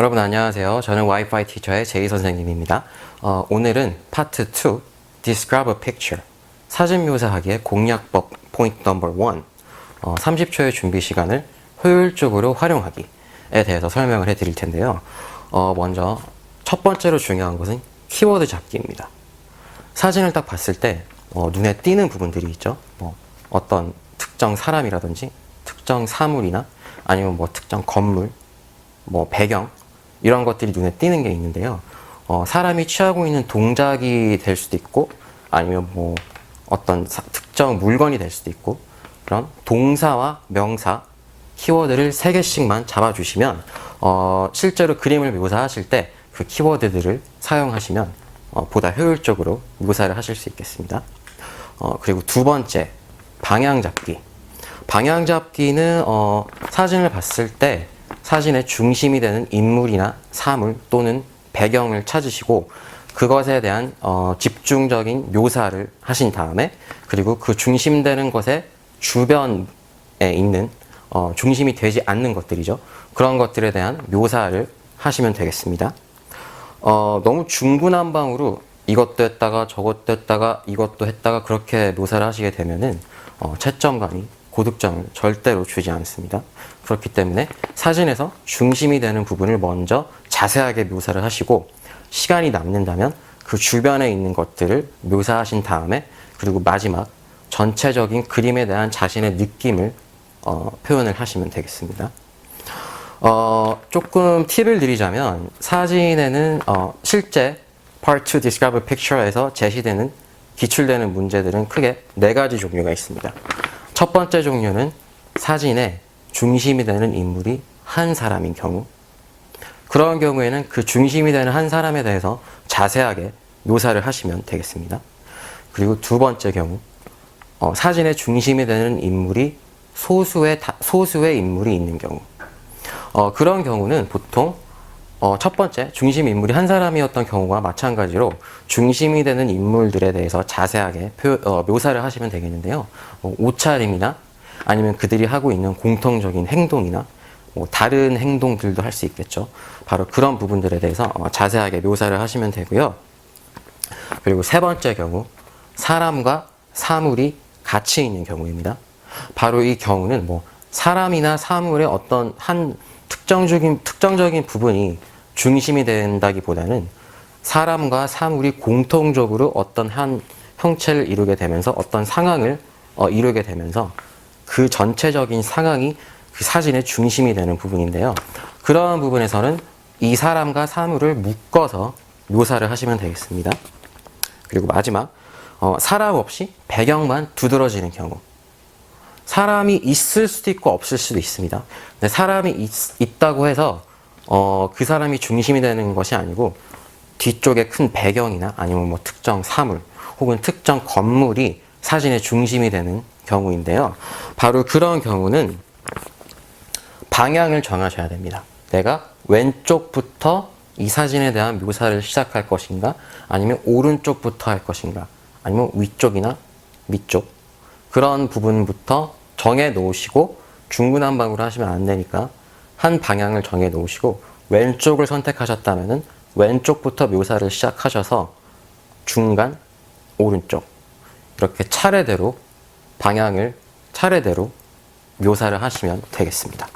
여러분 안녕하세요. 저는 와이파이 티처의 제이 선생님입니다. 어, 오늘은 파트 2 Describe a Picture 사진 묘사하기의 공략법 포인트 넘버 1 어, 30초의 준비 시간을 효율적으로 활용하기에 대해서 설명을 해드릴 텐데요. 어, 먼저 첫 번째로 중요한 것은 키워드 잡기입니다. 사진을 딱 봤을 때 어, 눈에 띄는 부분들이 있죠. 뭐 어떤 특정 사람이라든지 특정 사물이나 아니면 뭐 특정 건물, 뭐 배경 이런 것들이 눈에 띄는 게 있는데요. 어, 사람이 취하고 있는 동작이 될 수도 있고 아니면 뭐 어떤 사- 특정 물건이 될 수도 있고 그런 동사와 명사 키워드를 세 개씩만 잡아주시면 어, 실제로 그림을 묘사하실 때 그 키워드들을 사용하시면 어, 보다 효율적으로 묘사를 하실 수 있겠습니다. 어, 그리고 두 번째 방향 잡기. 방향 잡기는 어, 사진을 봤을 때 사진의 중심이 되는 인물이나 사물 또는 배경을 찾으시고 그것에 대한 어, 집중적인 묘사를 하신 다음에 그리고 그 중심되는 것의 주변에 있는 어, 중심이 되지 않는 것들이죠. 그런 것들에 대한 묘사를 하시면 되겠습니다. 어, 너무 중구난방으로 이것도 했다가 저것도 했다가 이것도 했다가 그렇게 묘사를 하시게 되면은 어, 채점관이 고득점을 절대로 주지 않습니다. 그렇기 때문에 사진에서 중심이 되는 부분을 먼저 자세하게 묘사를 하시고 시간이 남는다면 그 주변에 있는 것들을 묘사하신 다음에 그리고 마지막 전체적인 그림에 대한 자신의 느낌을 어, 표현을 하시면 되겠습니다. 어, 조금 팁을 드리자면 사진에는 어, 실제 Part 2 Describe Picture에서 제시되는 기출되는 문제들은 크게 네 가지 종류가 있습니다. 첫 번째 종류는 사진의 중심이 되는 인물이 한 사람인 경우 그런 경우에는 그 중심이 되는 한 사람에 대해서 자세하게 묘사를 하시면 되겠습니다. 그리고 두 번째 경우 어, 사진의 중심이 되는 인물이 소수의 다- 소수의 인물이 있는 경우 어, 그런 경우는 보통 어, 첫 번째 중심 인물이 한 사람이었던 경우와 마찬가지로 중심이 되는 인물들에 대해서 자세하게 표, 어, 묘사를 하시면 되겠는데요. 뭐 옷차림이나 아니면 그들이 하고 있는 공통적인 행동이나 뭐 다른 행동들도 할 수 있겠죠. 바로 그런 부분들에 대해서 어, 자세하게 묘사를 하시면 되고요. 그리고 세 번째 경우 사람과 사물이 같이 있는 경우입니다. 바로 이 경우는 뭐 사람이나 사물의 어떤 한 특정적인 특정적인 부분이 중심이 된다기보다는 사람과 사물이 공통적으로 어떤 한 형체를 이루게 되면서 어떤 상황을 어, 이루게 되면서 그 전체적인 상황이 그 사진의 중심이 되는 부분인데요. 그러한 부분에서는 이 사람과 사물을 묶어서 묘사를 하시면 되겠습니다. 그리고 마지막 어, 사람 없이 배경만 두드러지는 경우 사람이 있을 수도 있고 없을 수도 있습니다. 근데 사람이 있, 다고 해서 어, 그 사람이 중심이 되는 것이 아니고 뒤쪽에 큰 배경이나 아니면 뭐 특정 사물 혹은 특정 건물이 사진의 중심이 되는 경우인데요. 바로 그런 경우는 방향을 정하셔야 됩니다. 내가 왼쪽부터 이 사진에 대한 묘사를 시작할 것인가, 아니면 오른쪽부터 할 것인가, 아니면 위쪽이나 밑쪽 그런 부분부터 정해 놓으시고 중구난방으로 하시면 안 되니까 한 방향을 정해 놓으시고 왼쪽을 선택하셨다면은 왼쪽부터 묘사를 시작하셔서 중간, 오른쪽 이렇게 차례대로 방향을 차례대로 묘사를 하시면 되겠습니다.